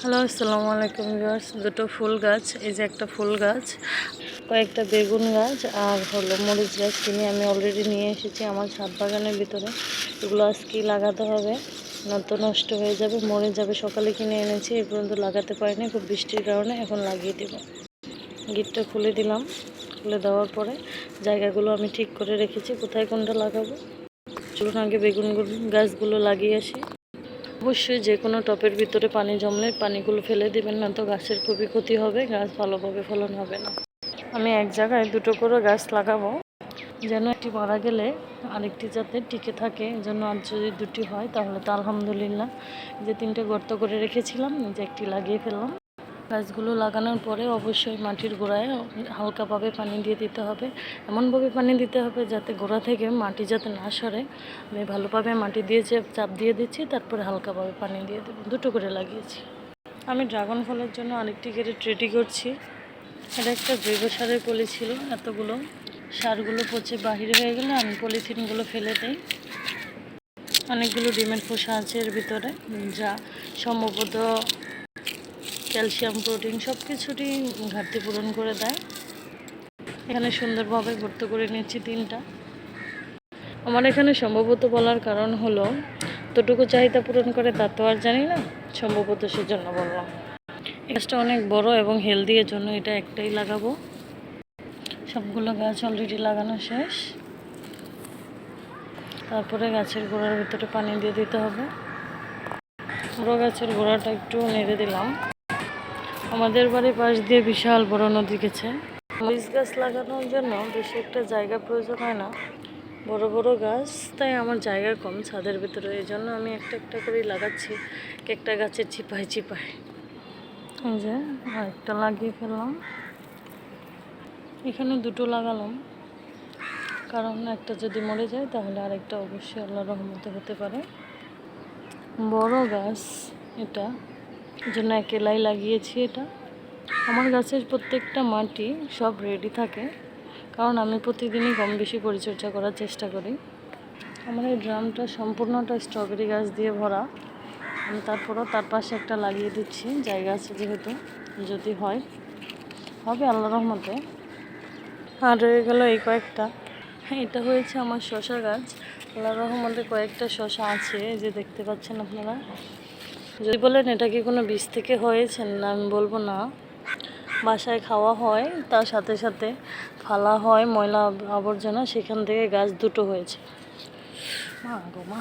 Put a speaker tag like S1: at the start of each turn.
S1: Hello, আসসালামু আলাইকুম viewers. দুটো ফুল গাছ, এই যে একটা ফুল গাছ, কয়েকটা বেগুন গাছ আর হলো মরিচ গাছ কিনে আমি অলরেডি নিয়ে এসেছি আমার ছাদ বাগানের ভিতরে। এগুলো আজকেই লাগাতে হবে নয়তো নষ্ট হয়ে যাবে, মরে যাবে, সকালে কিনে এনেছি এই পর্যন্ত লাগাতে পারিনি, খুব বৃষ্টির কারণে এখন লাগিয়ে দেব। গিটটা খুলে দিলাম, খুলে দেওয়ার পরে জায়গাগুলো আমি ঠিক করে রেখেছি, কোথায় কোনটা লাগাবো। চলুন আগে বেগুন গাছগুলো লাগিয়ে আসি। অবশ্যই যে কোনো টপের ভিতরে পানি জমলে পানিগুলো ফেলে দেবেন না তো গাছের খুবই ক্ষতি হবে, গাছ ভালোভাবে ফলন হবে না। আমি এক জায়গায় দুটো করে গাছ লাগাবো, যেন একটি মারা গেলে আরেকটি যাতে টিকে থাকে জন্য আর যদি দুটি হয় তাহলে তো আলহামদুলিল্লাহ। যে তিনটে গর্ত করে রেখেছিলাম যে একটি লাগিয়ে ফেললাম। গাছগুলো লাগানোর পরে অবশ্যই মাটির গোড়ায় হালকাভাবে পানি দিয়ে দিতে হবে। এমনভাবে পানি দিতে হবে যাতে গোড়া থেকে মাটি যাতে না সরে। আমি ভালোভাবে মাটি দিয়ে চাপ দিয়ে দিচ্ছি, তারপরে হালকাভাবে পানি দিয়ে দেবো। দুটো করে লাগিয়েছি। আমি ড্রাগন ফলের জন্য আরেকটি কেটে রেডি করছি। এটা একটা জৈব সারের পলি ছিল, এতগুলো সারগুলো পচে বাহির হয়ে গেলে আমি পলিথিনগুলো ফেলে দিই। অনেকগুলো ডিমের খোসা আছে এর ভিতরে, যা সম্ভবত ক্যালসিয়াম, প্রোটিন সব কিছুরই ঘাটতি পূরণ করে দেয়। এখানে সুন্দরভাবে ভর্ত করে নিচ্ছি তিনটা। আমার এখানে সম্ভবত বলার কারণ হলো তোটুকু চাহিদা পূরণ করে তা তো আর জানি না, সম্ভবত সেজন্য বললাম। গাছটা অনেক বড় এবং হেলদি এর জন্য এটা একটাই লাগাবো। সবগুলো গাছ অলরেডি লাগানো শেষ। তারপরে গাছের গোড়ার ভিতরে পানি দিয়ে দিতে হবে। বড় গাছের গোড়াটা একটু নেড়ে দিলাম। আমাদের বাড়ির পাশ দিয়ে বিশাল বড় নদী গেছে। মরিচ গাছ লাগানোর জন্য বেশি একটা জায়গা প্রয়োজন হয় না। বড় বড় গাছ, তাই আমার জায়গা কম ছাদের ভিতরে। এই জন্য আমি একটা একটা করেই লাগাচ্ছি। একটা গাছের চিপায় চিপায় এই যে একটা লাগিয়ে ফেললাম। এখানে দুটো লাগালাম। কারণ একটা যদি মরে যায়, তাহলে আরেকটা অবশ্যই আল্লাহ রহমতে হতে পারে। বড় গাছ, এটা জন্য একেলাই লাগিয়েছি এটা। আমার গাছের প্রত্যেকটা মাটি সব রেডি থাকে, কারণ আমি প্রতিদিনই কম বেশি পরিচর্যা করার চেষ্টা করি। আমার এই ড্রামটা সম্পূর্ণটা স্ট্রবেরি গাছ দিয়ে ভরা। আমি তারপরও তার পাশে একটা লাগিয়ে দিচ্ছি জায়গা আছে যেহেতু, যদি হয়। হবে আল্লাহ রহমতে। আর রয়ে গেল এই কয়েকটা। এটা হয়েছে আমার শশা গাছ। আল্লাহ রহমতে কয়েকটা শশা আছে যে দেখতে পাচ্ছেন আপনারা। যদি বলেন, এটা কি কোনো বীজ থেকে হয়েছেন না, আমি বলব না। বাসায় খাওয়া হয়, তার সাথে সাথে ফালা হয়, ময়লা আবর্জনা, সেখান থেকে গাছ দুটো হয়েছে। মা গো, মা।